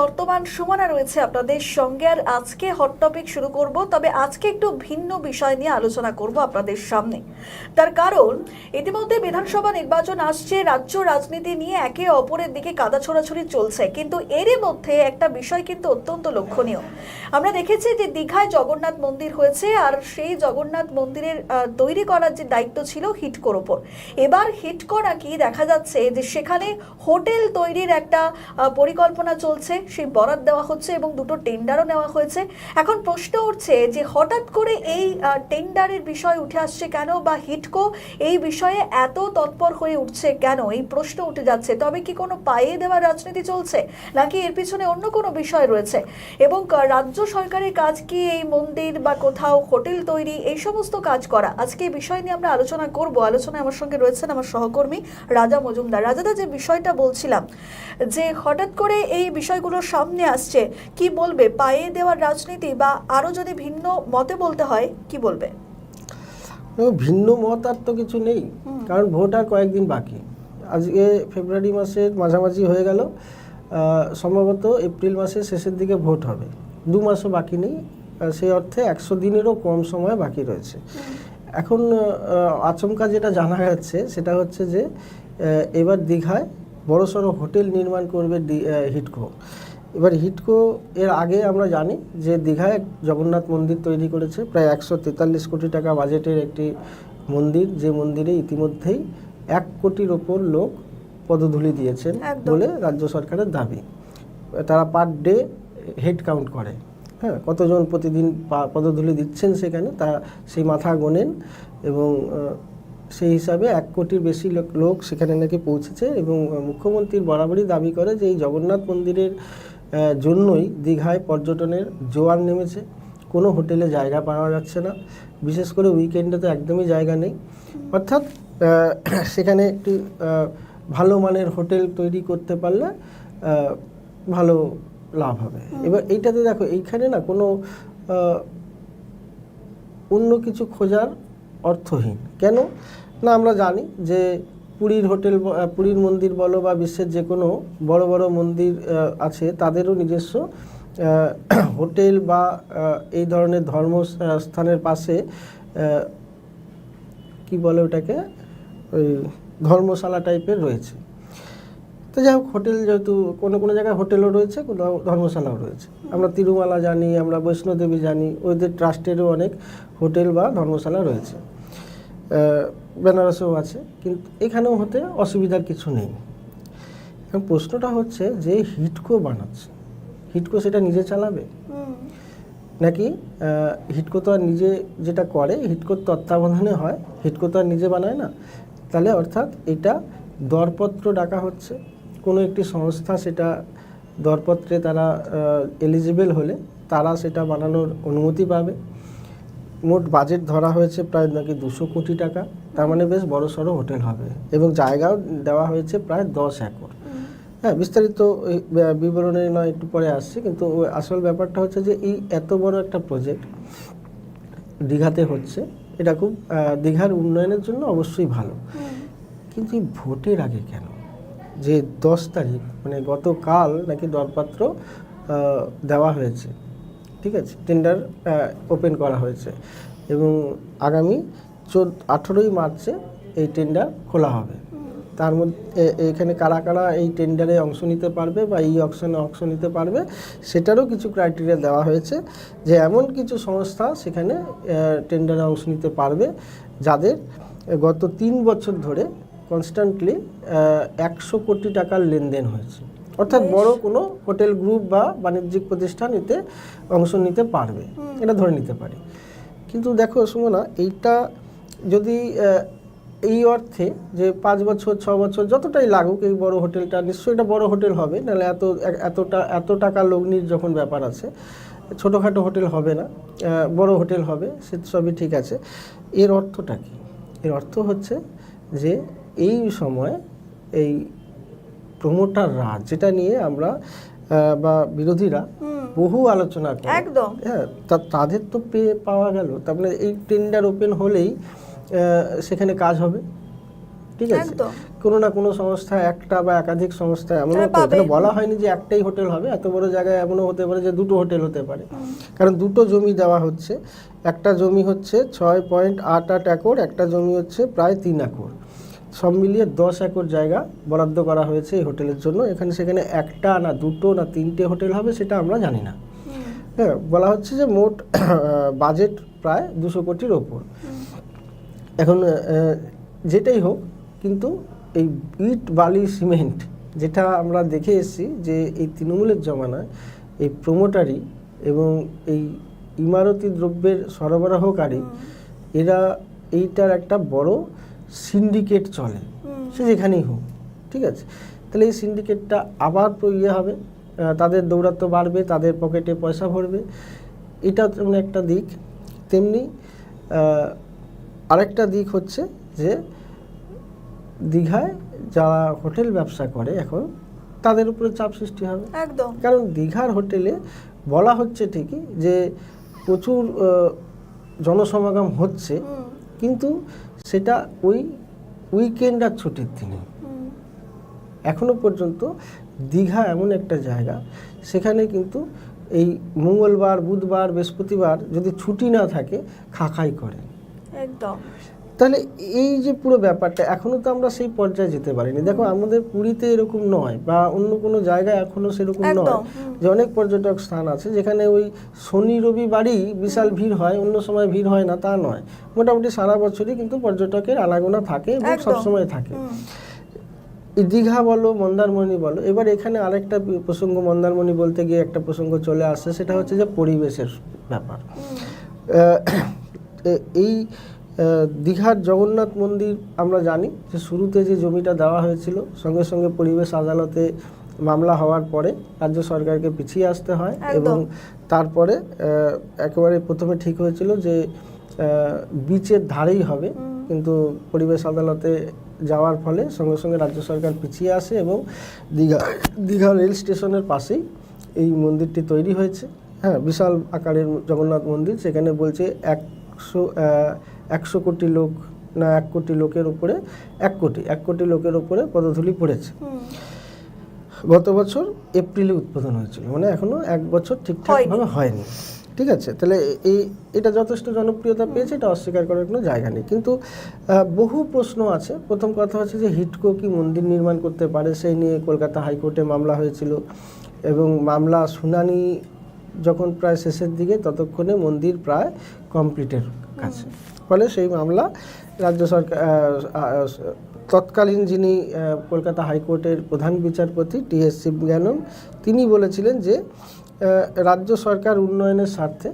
বর্তমান সুমনা রয়েছে আপনাদের সঙ্গে আর আজকে হট টপিক শুরু করব। তবে আজকে একটু ভিন্ন বিষয় নিয়ে আলোচনা করব আপনাদের সামনে। তার কারণ, ইতিমধ্যে বিধানসভা নির্বাচন আসছে, রাজ্য রাজনীতি নিয়ে একে অপরের দিকে কাদা ছোড়াছড়ি চলছে। কিন্তু এরই মধ্যে একটা বিষয় কিন্তু অত্যন্ত লক্ষণীয়। আমরা দেখেছি যে দীঘায় জগন্নাথ মন্দির হয়েছে আর সেই জগন্নাথ মন্দিরের তৈরি করার যে দায়িত্ব ছিল হিটকোর ওপর। এবার হিটকো নাকি দেখা যাচ্ছে যে সেখানে হোটেল তৈরির একটা পরিকল্পনা চলছে। সেই বরাদ দেওয়া হচ্ছে এবং দুটো টেন্ডারও নেওয়া হয়েছে। এখন প্রশ্ন উঠছে যে হঠাৎ করে এই টেন্ডারের বিষয় উঠে আসছে কেন বা হিটকো এই বিষয়ে এত তৎপর হয়ে উঠছে কেন? এই প্রশ্ন উঠে যাচ্ছে। তবে কি কোনো পায়ে দেওয়ার রাজনীতি চলছে? নাকি এর পিছনে অন্য কোনো বিষয় রয়েছে? এবং রাজ্য সরকারের কাজ কি? এই মন্দির বা কোথাও হোটেল তৈরি? এই সমস্ত কাজ করা। আজকে এই বিষয় নিয়ে আমরা আলোচনা করব। আলোচনায় আমার সঙ্গে রয়েছেন আমার সহকর্মী রাজা মজুমদার। রাজাদা, যে বিষয়টা বলছিলাম, যে হঠাৎ করে এই বিষয়গুলো সামনে আসছে। কি বলবে? পায়ে দেওয়ার রাজনীতি বা আরও যদি ভিন্ন মতে বলতে হয় কি বলবে? ভিন্ন মত আর তো কিছু নেই। কারণ ভোট আর কয়েকদিন বাকি। আজকে ফেব্রুয়ারি মাসের মাঝামাঝি হয়ে গেল। সম্ভবত এপ্রিল মাসের শেষের দিকে ভোট হবে। দু মাসও বাকি নেই। সেই অর্থে একশো দিনেরও কম সময় বাকি রয়েছে। এখন আচমকা যেটা জানা যাচ্ছে সেটা হচ্ছে যে এবার দীঘায় বড়সড় হোটেল নির্মাণ করবে হিটকো। এবার হিটকো এর আগে আমরা জানি যে দীঘায় জগন্নাথ মন্দির তৈরি করেছে প্রায় একশো তেতাল্লিশ কোটি টাকা বাজেটের একটি মন্দির যে মন্দিরে ইতিমধ্যেই এক কোটির ওপর লোক পদধূলি দিয়েছেন। বলে রাজ্য সরকারের দাবি। তারা পার ডে হেড কাউন্ট করে। হ্যাঁ কতজন প্রতিদিন পদধূলি দিচ্ছেন সেখানে তা সেই মাথা গোনেন এবং সেই হিসাবে এক কোটির বেশি লোক লোক সেখানে নাকি পৌঁছেছে এবং মুখ্যমন্ত্রীর বরাবরই দাবি করে যে এই জগন্নাথ মন্দিরের জন্যই দীঘায় পর্যটনের জোয়ার নেমেছে। কোনো হোটেলে জায়গা পাওয়া যাচ্ছে না। বিশেষ করে উইকেন্ডে তো একদমই জায়গা নেই। অর্থাৎ সেখানে একটি ভালো মানের হোটেল তৈরি করতে পারলে ভালো লাভ হবে। এবার এইটাতে দেখো এইখানে না কোনো অন্য কিছু খোঁজার অর্থহীন। কেন? না, আমরা জানি যে পুরীর হোটেল পুরীর মন্দির বলো বা বিশ্বের যে কোনো বড় বড় মন্দির আছে, তাদেরও নিজস্ব হোটেল বা এই ধরনের ধর্ম স্থানের পাশে কি বলে ওটাকে, ওই ধর্মশালা টাইপের রয়েছে। তো যাই হোক, হোটেল যেহেতু কোনো কোনো জায়গায় হোটেলও রয়েছে, কোনো ধর্মশালাও রয়েছে। আমরা তিরুমালা জানি, আমরা বৈষ্ণোদেবী জানি, ওদের ট্রাস্টেরও অনেক হোটেল বা ধর্মশালা রয়েছে। বেনারসেও আছে কিন্তু এখানেও হতে অসুবিধার কিছু নেই। এখন প্রশ্নটা হচ্ছে যে হিটকো বানাচ্ছে হিটকো সেটা নিজে চালাবে? নাকি হিটকো তো আর নিজে যেটা করে হিটকোর তত্ত্বাবধানে হয় হিটকো তো আর নিজে বানায় না? তাহলে অর্থাৎ এটা দরপত্র ডাকা হচ্ছে কোনো একটি সংস্থা সেটা দরপত্রে তারা এলিজিবল হলে তারা সেটা বানানোর অনুমতি পাবে। মোট বাজেট ধরা হয়েছে প্রায় নাকি দুশো কোটি টাকা। তার মানে বেশ বড় সড়ো হোটেল হবে এবং জায়গাও দেওয়া হয়েছে প্রায় দশ একর। হ্যাঁ বিস্তারিত বিবরণে নয়, একটু পরে আসছে, কিন্তু আসল ব্যাপারটা হচ্ছে যে এই এত বড় একটা প্রজেক্ট দীঘাতে হচ্ছে, এটা খুব দীঘার উন্নয়নের জন্য অবশ্যই ভালো। কিন্তু এই ভোটের আগে কেন? যে দশ তারিখ মানে গতকাল নাকি দরপত্র দেওয়া হয়েছে ঠিক আছে? টেন্ডার ওপেন করা হয়েছে। এবং আগামী চোদ্দ, আঠেরোই মার্চে এই টেন্ডার খোলা হবে। তার মধ্যে এখানে কারা কারা এই টেন্ডারে অংশ নিতে পারবে বা এই অপশনে অংশ নিতে পারবে, সেটারও কিছু ক্রাইটেরিয়া দেওয়া হয়েছে যে এমন কিছু সংস্থা সেখানে টেন্ডারে অংশ নিতে পারবে যাদের গত তিন বছর ধরে কনস্ট্যান্টলি একশো কোটি টাকার লেনদেন হয়েছে। অর্থাৎ বড় কোনো হোটেল গ্রুপ বা বাণিজ্যিক প্রতিষ্ঠান এতে অংশ নিতে পারবে। এটা ধরে নিতে পারি। কিন্তু দেখো সুমনা এইটা যদি এই অর্থে যে পাঁচ বছর ছ বছর যতটাই লাগুক এই বড় হোটেলটা নিশ্চয়ই এটা বড় হোটেল হবে নাহলে এত এতটা এত টাকা লগ্নির যখন ব্যাপার আছে ছোটোখাটো হোটেল হবে না বড় হোটেল হবে সে সবই ঠিক আছে। এর অর্থটা কি? এর অর্থ হচ্ছে যে এই সময় এই প্রমোটার রাজ যেটা নিয়ে আমরা বা বিরোধীরা বহু আলোচনা করে। একদম। হ্যাঁ তাদের তো পেয়ে পাওয়া গেল। তার মানে এই টেন্ডার ওপেন হলেই সেখানে কাজ হবে। ঠিক আছে? কোনো না কোনো সংস্থা একটা বা একাধিক সংস্থা এমনও এখানে বলা হয়নি যে একটাই হোটেল হবে। এত বড় জায়গায় এমনও হতে পারে যে দুটো হোটেল হতে পারে। কারণ দুটো জমি দেওয়া হচ্ছে। একটা জমি হচ্ছে ছয় পয়েন্ট আট আট একর একটা জমি হচ্ছে প্রায় তিন একর। সব মিলিয়ে দশ একর জায়গা বরাদ্দ করা হয়েছে এই হোটেলের জন্য। এখানে সেখানে একটা না দুটো না তিনটে হোটেল হবে সেটা আমরা জানি না। হ্যাঁ বলা হচ্ছে যে মোট বাজেট প্রায় দুশো কোটির ওপর। এখন যেটাই হোক কিন্তু এই ইট বালি সিমেন্ট যেটা আমরা দেখে এসেছি যে এই তৃণমূলের জমানায় এই প্রোমোটারি এবং এই ইমারতি দ্রব্যের সরবরাহকারী এরা এইটার একটা বড় সিন্ডিকেট চলে। সে যেখানেই হোক ঠিক আছে? তাহলে এই সিন্ডিকেটটা আবার ইয়ে হবে। তাদের দৌরাত্ম্য বাড়বে তাদের পকেটে পয়সা ভরবে। এটা তেমন একটা দিক। তেমনি আরেকটা দিক হচ্ছে যে দীঘায় যারা হোটেল ব্যবসা করে এখন তাদের উপরে চাপ সৃষ্টি হবে। একদম। কারণ দীঘার হোটেলে বলা হচ্ছে ঠিকই যে প্রচুর জনসমাগম হচ্ছে। কিন্তু সেটা ওই উইকেন্ড আর ছুটির দিনে। এখনও পর্যন্ত দীঘা এমন একটা জায়গা সেখানে কিন্তু এই মঙ্গলবার বুধবার বৃহস্পতিবার যদি ছুটি না থাকে খাখাই করে। একদম। তাহলে এই যে পুরো ব্যাপারটা এখনও তো আমরা সেই পর্যায়ে যেতে পারিনি। দেখো আমাদের পুরীতে এরকম নয় বা অন্য কোনো জায়গায় এখনও সেরকম নয়। যে অনেক পর্যটক স্থান আছে যেখানে ওই শনি রবিবারই বিশাল ভিড় হয় অন্য সময় ভিড় হয় না তা নয়। মোটামুটি সারা বছরই কিন্তু পর্যটকের আনাগোনা থাকে এবং। সবসময় থাকে। দীঘা বলো মন্দারমণি বলো এবার এখানে আরেকটা প্রসঙ্গ মন্দারমণি বলতে গিয়ে একটা প্রসঙ্গ চলে আসছে সেটা হচ্ছে যে পরিবেশের ব্যাপার। এই দীঘার জগন্নাথ মন্দির আমরা জানি যে শুরুতে যে জমিটা দেওয়া হয়েছিল সঙ্গে সঙ্গে পরিবেশ আদালতে মামলা হওয়ার পরে রাজ্য সরকারকে পিছিয়ে আসতে হয় এবং তারপরে একেবারে প্রথমে ঠিক হয়েছিল যে বিচের ধারেই হবে। কিন্তু পরিবেশ আদালতে যাওয়ার ফলে সঙ্গে সঙ্গে রাজ্য সরকার পিছিয়ে আসে এবং দীঘা দীঘা রেল স্টেশনের পাশেই এই মন্দিরটি তৈরি হয়েছে। হ্যাঁ বিশাল আকারের জগন্নাথ মন্দির সেখানে বলছে একশো একশো কোটি লোক না এক কোটি লোকের উপরে এক কোটি এক কোটি লোকের উপরে পদধূলি পড়েছে। গত বছর এপ্রিলে উদ্বোধন হয়েছিল মানে এখনও এক বছর ঠিকঠাকভাবে হয়নি। ঠিক আছে? তাহলে এই এটা যথেষ্ট জনপ্রিয়তা পেয়েছে এটা অস্বীকার করার কোনো জায়গা নেই। কিন্তু বহু প্রশ্ন আছে। প্রথম কথা হচ্ছে যে হিটকো কি মন্দির নির্মাণ করতে পারে সেই নিয়ে কলকাতা হাইকোর্টে মামলা হয়েছিল। এবং মামলা শুনানি যখন প্রায় শেষের দিকে ততক্ষণে মন্দির প্রায় কমপ্লিটের কাছে। ফলে সেই মামলা রাজ্য সরকার তৎকালীন যিনি কলকাতা হাইকোর্টের প্রধান বিচারপতি টি এস শিবজ্ঞানম তিনি বলেছিলেন যে রাজ্য সরকার উন্নয়নের স্বার্থে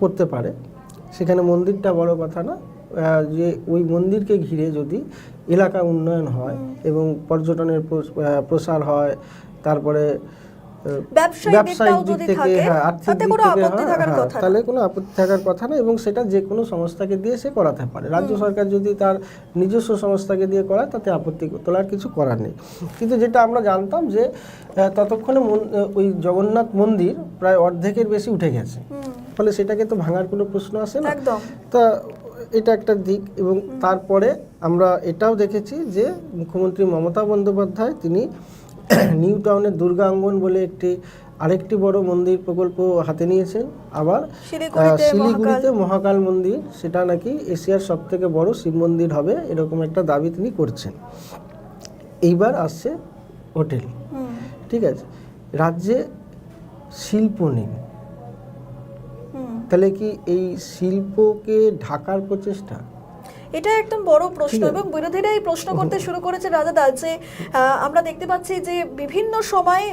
করতে পারে। সেখানে মন্দিরটা বড় কথা না যে ওই মন্দিরকে ঘিরে যদি এলাকা উন্নয়ন হয় এবং পর্যটনের প্রস- প্রসার হয় তারপরে ব্যবসায়িক দিক থেকে হ্যাঁ আর্থিক দিক থেকে হয়, হ্যাঁ। তাহলে কোনো আপত্তি থাকার কথা না এবং সেটা যে কোনো সংস্থাকে দিয়ে সে করাতে পারে। রাজ্য সরকার যদি তার নিজস্ব সংস্থাকে দিয়ে করায় তাতে আপত্তি তোলার কিছু করার নেই। কিন্তু যেটা আমরা জানতাম যে ততক্ষণে ওই জগন্নাথ মন্দির প্রায় অর্ধেকের বেশি উঠে গেছে। ফলে সেটাকে তো ভাঙার কোনো প্রশ্ন আসে না। তা এটা একটা দিক এবং তারপরে আমরা এটাও দেখেছি যে মুখ্যমন্ত্রী মমতা বন্দ্যোপাধ্যায় তিনি নিউ টাউনের দুর্গাঙ্গন বলে একটি আরেকটি বড় মন্দির প্রকল্প হাতে নিয়েছেন। আবার শিলিগুড়িতে মহাকাল। মন্দির সেটা নাকি এশিয়ার সব থেকে বড় শিব মন্দির হবে এরকম একটা দাবি তিনি করছেন। এইবার আসছে হোটেল। ঠিক আছে? রাজ্যে শিল্প নেই। তাহলে কি এই শিল্পকে ঢাকার প্রচেষ্টা এটা একদম বড় প্রশ্ন এবং বিরোধীরা এই প্রশ্ন করতে শুরু করেছে রাজা দা যে আমরা দেখতে পাচ্ছি যে বিভিন্ন সময়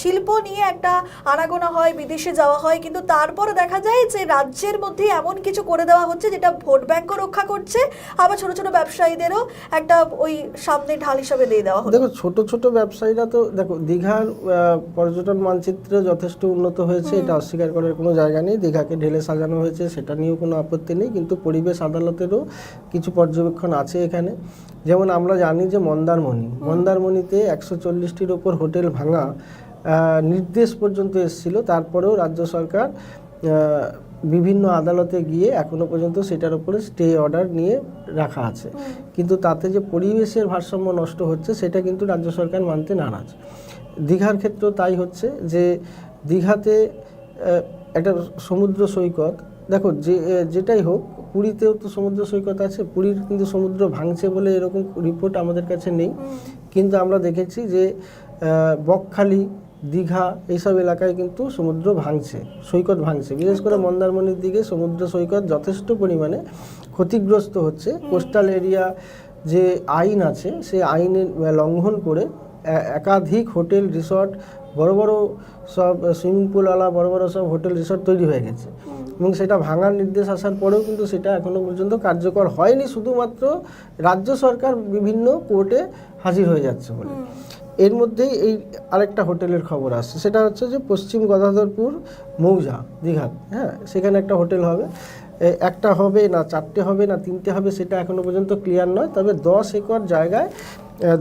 শিল্প নিয়ে একটা আনাগোনা হয় বিদেশে যাওয়া হয় কিন্তু তারপরে দেখা যায় যে রাজ্যের মধ্যে এমন কিছু করে দেওয়া হচ্ছে যেটা ভোট ব্যাংকও রক্ষা করছে আবার ছোট ছোট ব্যবসায়ীদেরও একটা ওই সামনে ঢাল হিসাবে দিয়ে দেওয়া হলো। দেখো ছোট ছোট ব্যবসায়ীরা তো দেখো দীঘার পর্যটন মানচিত্র যথেষ্ট উন্নত হয়েছে এটা অস্বীকার করার কোনো জায়গা নেই। দীঘাকে ঢেলে সাজানো হয়েছে সেটা নিয়েও কোনো আপত্তি নেই কিন্তু পরিবেশ আদালতেরও কিছু পর্যবেক্ষণ আছে এখানে। যেমন আমরা জানি যে মন্দারমণি মন্দারমণিতে একশো চল্লিশটির ওপর হোটেল ভাঙা নির্দেশ পর্যন্ত এসেছিল। তারপরেও রাজ্য সরকার বিভিন্ন আদালতে গিয়ে এখনও পর্যন্ত সেটার উপরে স্টে অর্ডার নিয়ে রাখা আছে। কিন্তু তাতে যে পরিবেশের ভারসাম্য নষ্ট হচ্ছে সেটা কিন্তু রাজ্য সরকার মানতে নারাজ। দীঘার ক্ষেত্রেও তাই হচ্ছে যে দীঘাতে একটা সমুদ্র সৈকত দেখো যে যেটাই হোক পুরীতেও তো সমুদ্র সৈকত আছে পুরীর কিন্তু সমুদ্র ভাঙছে বলে এরকম রিপোর্ট আমাদের কাছে নেই। কিন্তু আমরা দেখেছি যে বকখালি দীঘা এইসব এলাকায় কিন্তু সমুদ্র ভাঙছে সৈকত ভাঙছে। বিশেষ করে মন্দারমণির দিকে সমুদ্র সৈকত যথেষ্ট পরিমাণে ক্ষতিগ্রস্ত হচ্ছে। কোস্টাল এরিয়া যে আইন আছে সে আইনের লঙ্ঘন করে একাধিক হোটেল রিসর্ট বড় বড় সব সুইমিং পুলওয়ালা বড় বড় সব হোটেল রিসর্ট তৈরি হয়ে গেছে। এবং সেটা ভাঙার নির্দেশ আসার পরেও কিন্তু সেটা এখনও পর্যন্ত কার্যকর হয়নি শুধুমাত্র রাজ্য সরকার বিভিন্ন কোর্টে হাজির হয়ে যাচ্ছে বলে। এর মধ্যেই এই আরেকটা হোটেলের খবর আসছে সেটা হচ্ছে যে পশ্চিম গদাধরপুর মৌজা দীঘাত হ্যাঁ সেখানে একটা হোটেল হবে। একটা হবে না চারটে হবে না তিনটে হবে সেটা এখনও পর্যন্ত ক্লিয়ার নয় তবে দশ একর জায়গায়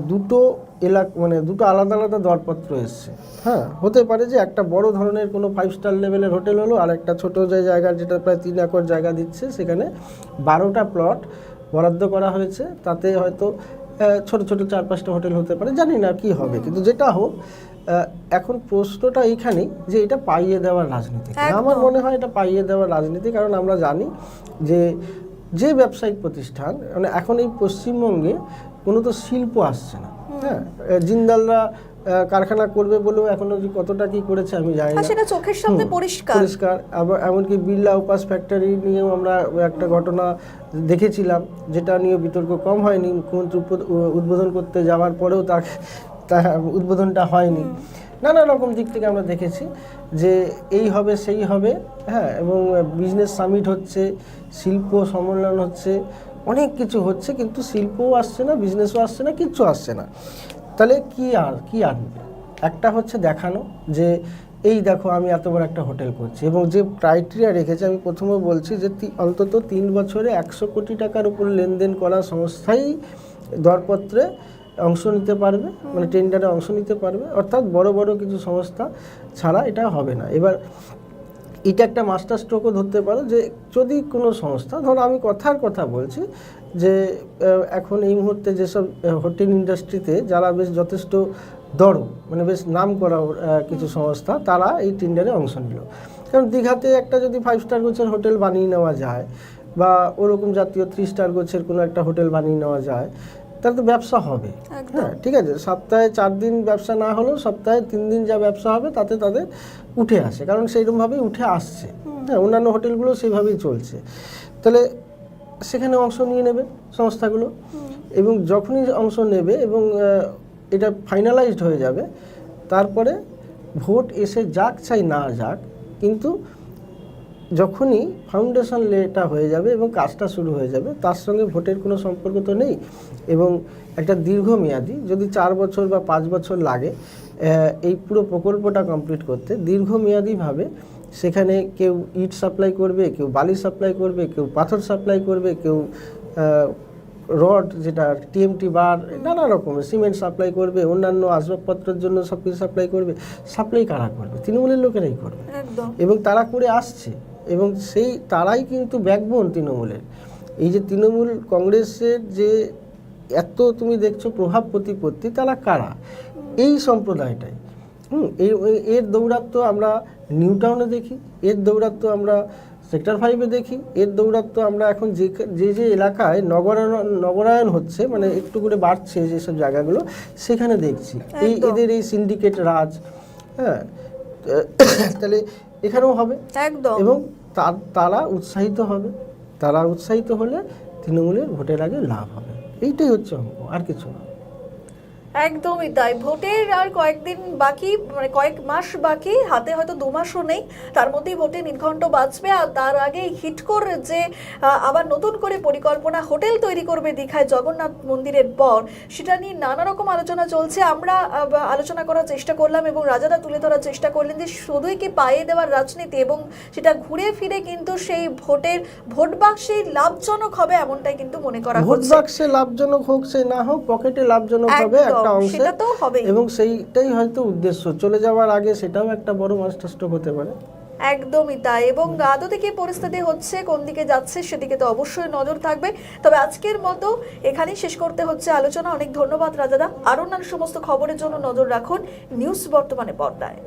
দুটো এলাকা মানে দুটো আলাদা আলাদা দরপত্র এসছে। হ্যাঁ হতে পারে যে একটা বড় ধরনের কোনো ফাইভ স্টার লেভেলের হোটেল হলো আর একটা ছোটো যে জায়গা যেটা প্রায় তিন একর জায়গা দিচ্ছে সেখানে বারোটা প্লট বরাদ্দ করা হয়েছে। তাতে হয়তো ছোট ছোট চার পাঁচটা হোটেল হতে পারে জানি না কি হবে। কিন্তু যেটা হোক এখন প্রশ্নটা এইখানেই যে এটা পাইয়ে দেওয়ার রাজনীতি। আমার মনে হয় এটা পাইয়ে দেওয়ার রাজনীতি কারণ আমরা জানি যে যে ব্যবসায়িক প্রতিষ্ঠান মানে এখন এই পশ্চিমবঙ্গে কোনো তো শিল্প আসছে না। হ্যাঁ জিন্দালরা কারখানা করবে বলেও এখনও যে কতটা কি করেছে আমি জানি না। সেটা চোখের সামনে পরিষ্কার। পরিষ্কার। আবার এমনকি বিড়লা উপাস ফ্যাক্টরি নিয়েও আমরা একটা ঘটনা দেখেছিলাম যেটা নিয়ে বিতর্ক কম হয়নি। মুখ্যমন্ত্রী উদ্বোধন করতে যাওয়ার পরেও তাকে তা উদ্বোধনটা হয়নি। নানা রকম দিক থেকে আমরা দেখেছি যে এই হবে সেই হবে হ্যাঁ এবং বিজনেস সামিট হচ্ছে শিল্প সম্মেলন হচ্ছে অনেক কিছু হচ্ছে, কিন্তু শিল্পও আসছে না বিজনেসও আসছে না, কিচ্ছু আসছে না। তাহলে কি আর, কি আনবে? একটা হচ্ছে দেখানো, যে এই দেখো আমি এত বড় একটা হোটেল করছি, এবং যে ক্রাইটেরিয়া রেখেছে, আমি প্রথমে বলছি যে অন্তত তিন বছরে একশো কোটি টাকার উপর লেনদেন করা সংস্থাই দরপত্রে অংশ নিতে পারবে মানে টেন্ডারে অংশ নিতে পারবে, অর্থাৎ বড় বড় কিছু সংস্থা ছাড়া এটা হবে না। এবার এটা একটা মাস্টার স্ট্রোকও ধরতে পারো যে যদি কোনো সংস্থা ধরো আমি কথার কথা বলছি যে এখন এই মুহূর্তে যেসব হোটেল ইন্ডাস্ট্রিতে যারা বেশ যথেষ্ট দড় মানে বেশ নাম করা কিছু সংস্থা তারা এই টেন্ডারে অংশ নিল। কারণ দীঘাতে একটা যদি ফাইভ স্টার গোছের হোটেল বানিয়ে নেওয়া যায় বা ওরকম জাতীয় থ্রি স্টার গোছের কোনো একটা হোটেল বানিয়ে নেওয়া যায় তাহলে তো ব্যবসা হবে। হ্যাঁ ঠিক আছে সপ্তাহে চার দিন ব্যবসা না হলেও সপ্তাহে তিন দিন যা ব্যবসা হবে তাতে তাদের উঠে আসে কারণ সেইরকমভাবেই উঠে আসছে। হ্যাঁ অন্যান্য হোটেলগুলো সেইভাবেই চলছে। তাহলে সেখানে অংশ নিয়ে নেবে সংস্থাগুলো এবং যখনই অংশ নেবে এবং এটা ফাইনালাইজড হয়ে যাবে তারপরে ভোট এসে যাক চাই না যাক কিন্তু যখনই ফাউন্ডেশন লেটা হয়ে যাবে এবং কাজটা শুরু হয়ে যাবে তার সঙ্গে ভোটের কোনো সম্পর্ক তো নেই এবং একটা দীর্ঘমেয়াদী যদি চার বছর বা পাঁচ বছর লাগে এই পুরো প্রকল্পটা কমপ্লিট করতে দীর্ঘমেয়াদীভাবে সেখানে কেউ ইট সাপ্লাই করবে কেউ বালি সাপ্লাই করবে কেউ পাথর সাপ্লাই করবে কেউ রড যেটা টিএমটি বার নানা রকমের সিমেন্ট সাপ্লাই করবে অন্যান্য আসবাবপত্রের জন্য সব কিছু সাপ্লাই করবে সাপ্লাই কারা করবে? তৃণমূলের লোকেরাই করবে। একদম। এবং তারা করে আসছে। এবং সেই তারাই কিন্তু ব্যাকবোন তৃণমূলের। এই যে তৃণমূল কংগ্রেসের যে এত তুমি দেখছ প্রভাব প্রতিপত্তি তারা কারা? এই সম্প্রদায়টাই। হুম এর দৌরাত্ম্য আমরা নিউ টাউনে দেখি এর দৌরাত্ম্য আমরা সেক্টর ফাইভে দেখি এর দৌরাত্ম্য আমরা এখন যে যে যে এলাকায় নগরায়ন নগরায়ন হচ্ছে মানে একটু করে বাড়ছে যেসব জায়গাগুলো সেখানে দেখছি। এই এদের এই সিন্ডিকেট রাজ হ্যাঁ তাহলে এখানেও হবে। একদম। এবং তারা উৎসাহিত হবে। তারা উৎসাহিত হলে তৃণমূলের ভোটের আগে লাভ হবে। এইটাই হচ্ছে অঙ্ক আর কিছু না। একদমই তাই। ভোটের আর কয়েকদিন বাকি মানে কয়েক মাস বাকি হাতে হয়তো দু মাসও নেই। তার মধ্যেই ভোটে নির্ঘণ্ট বাঁচবে। আর তার আগে হিট করে যে আবার নতুন করে পরিকল্পনা হোটেল তৈরি করবে দীঘায় জগন্নাথ মন্দিরের পর সেটা নিয়ে নানা রকম আলোচনা চলছে। আমরা আলোচনা করার চেষ্টা করলাম এবং রাজারা তুলে ধরার চেষ্টা করলেন যে শুধুই কি পায়ে দেওয়ার রাজনীতি এবং সেটা ঘুরে ফিরে কিন্তু সেই ভোটের ভোট বাক্সেই লাভজনক হবে এমনটাই কিন্তু মনে করা ভোট হচ্ছে। বাক্সে লাভজনক হোক সে না হোক পকেটে লাভজনক হবে একটা অংশে সেটা তো হবেই। এবং সেইটাই হয়তো উদ্দেশ্য। চলে যাওয়ার আগে সেটাও একটা বড় মাস্টার স্ট্রোক হতে পারে। একদমই তাই। এবং আদতে কি পরিস্থিতি হচ্ছে কোন দিকে যাচ্ছে সেদিকে তো অবশ্যই নজর থাকবে। তবে আজকের মতো এখানেই শেষ করতে হচ্ছে আলোচনা। অনেক ধন্যবাদ রাজাদা। আর অন্যান্য সমস্ত খবরের জন্য নজর রাখুন নিউজ বর্তমানে পর্দায়।